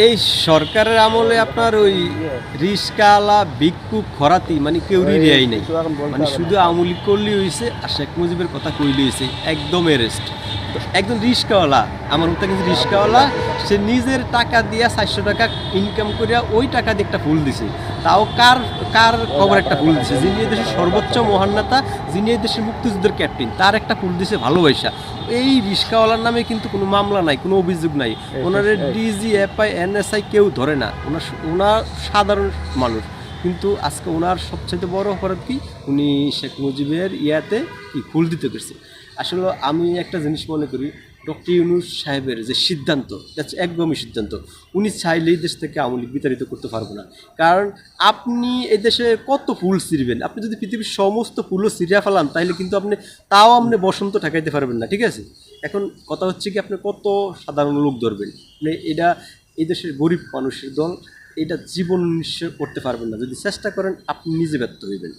এই সরকারের আমলে আপনার ওই রিস্কালা বিক্ষু খরাতি মানে কেউ রেয়াই নেই। মানে শুধু আমলি করলেই হয়েছে আর শেখ মুজিবের কথা কইলে হয়েছে একদম এরেস্ট একদম রিস্কাওয়ালা আমার মতো কিন্তু রিস্কাওয়ালা সে নিজের টাকা দিয়া চারশো টাকা ইনকাম করিয়া ওই টাকা দিয়ে একটা ফুল দিছে। তাও কার কার খবর একটা ফুল দিছে? যিনি এই দেশের সর্বোচ্চ মহান নেতা যিনি এই দেশের মুক্তিযুদ্ধের ক্যাপ্টেন তার একটা ফুল দিছে ভালোবাসা। এই রিস্কাওয়ালার নামে কিন্তু কোনো মামলা নাই কোনো অভিযোগ নাই। ওনার ডিজি এফআই এনএসআই কেউ ধরে না। ওনার ওনার সাধারণ মানুষ। কিন্তু আজকে ওনার সবচেয়ে বড় অপরাধ কি? উনি শেখ মুজিবের ইয়াতে কি ফুল দিতে পেরেছে। আসলে আমি একটা জিনিস মনে করি, ডক্টর ইউনুস সাহেবের যে সিদ্ধান্ত, that's একদমই সিদ্ধান্ত, উনি চাইলেই দেশ থেকে আওয়ামী লীগ বিতাড়িত করতে পারব না। কারণ আপনি এই দেশে কত ফুল ছিঁড়বেন? আপনি যদি পৃথিবীর সমস্ত ফুলও ছিঁড়িয়া ফেলান তাহলে কিন্তু আপনি তাও আপনি বসন্ত ঠেকাইতে পারবেন না, ঠিক আছে? এখন কথা হচ্ছে কি, আপনি কত সাধারণ লোক ধরবেন? মানে এটা এই দেশের গরিব মানুষের দল এটা জীবন নিশ্চয় করতে পারবেন না। যদি চেষ্টা করেন আপনি নিজে ব্যর্থ হইবেন।